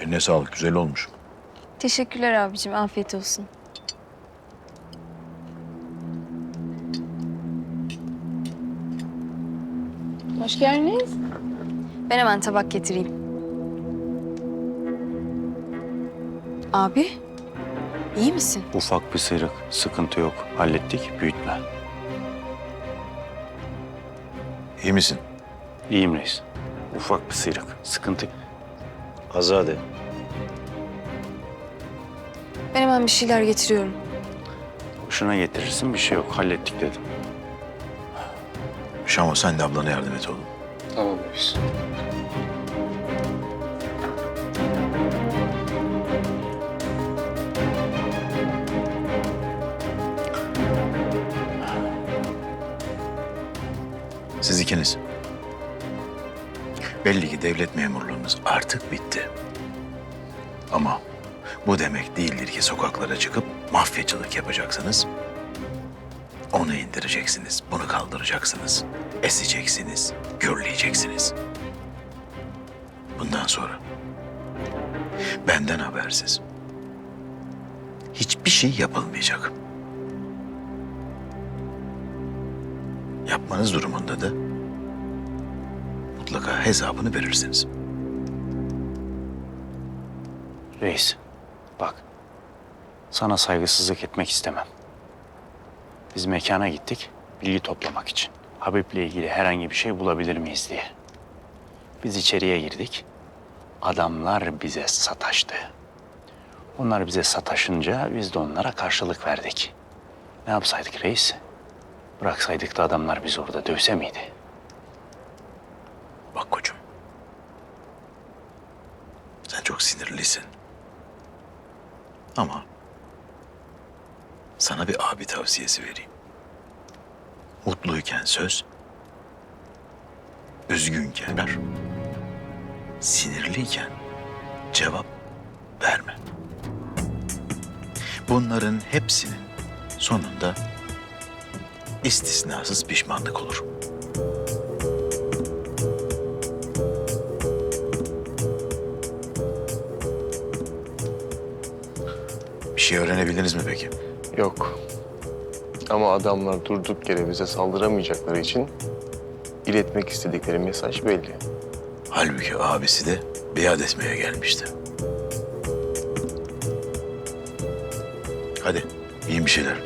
Eline sağlık. Güzel olmuş. Teşekkürler abicim. Afiyet olsun. Hoş geldiniz. Ben hemen tabak getireyim. Abi, iyi misin? Ufak bir sıyrık, sıkıntı yok. Hallettik, büyütme. İyi misin? İyiyim reis. Ufak bir sıyrık, sıkıntı. Azade. Ben hemen bir şeyler getiriyorum. Hoşuna getirirsin bir şey yok. Hallettik dedim. Şamo sen de ablana yardım et oğlum. Tamam reis. Siz ikiniz. Belli ki devlet memurluğunuz artık bitti. Ama bu demek değildir ki sokaklara çıkıp mafyacılık yapacaksınız. Onu indireceksiniz, bunu kaldıracaksınız. Eseceksiniz, gürleyeceksiniz. Bundan sonra benden habersiz hiçbir şey yapılmayacak. Yapmanız durumunda da mutlaka hesabını verirsiniz. Reis, bak. Sana saygısızlık etmek istemem. Biz mekana gittik, bilgi toplamak için. Habib'le ilgili herhangi bir şey bulabilir miyiz diye. Biz içeriye girdik. Adamlar bize sataştı. Onlar bize sataşınca biz de onlara karşılık verdik. Ne yapsaydık reis? Bıraksaydık da adamlar bizi orada dövse miydi? Bak koçum. Sen çok sinirlisin. Ama sana bir abi tavsiyesi vereyim. Mutluyken söz, üzgünken ver. Sinirliyken cevap verme. Bunların hepsinin sonunda istisnasız pişmanlık olur. Bir şey öğrenebildiniz mi peki? Yok. Ama adamlar durduk yere bize saldıramayacakları için iletmek istedikleri mesaj belli. Halbuki abisi de biat etmeye gelmişti. Hadi yiyin bir şeyler.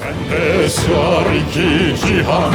Bende sığar iki cihan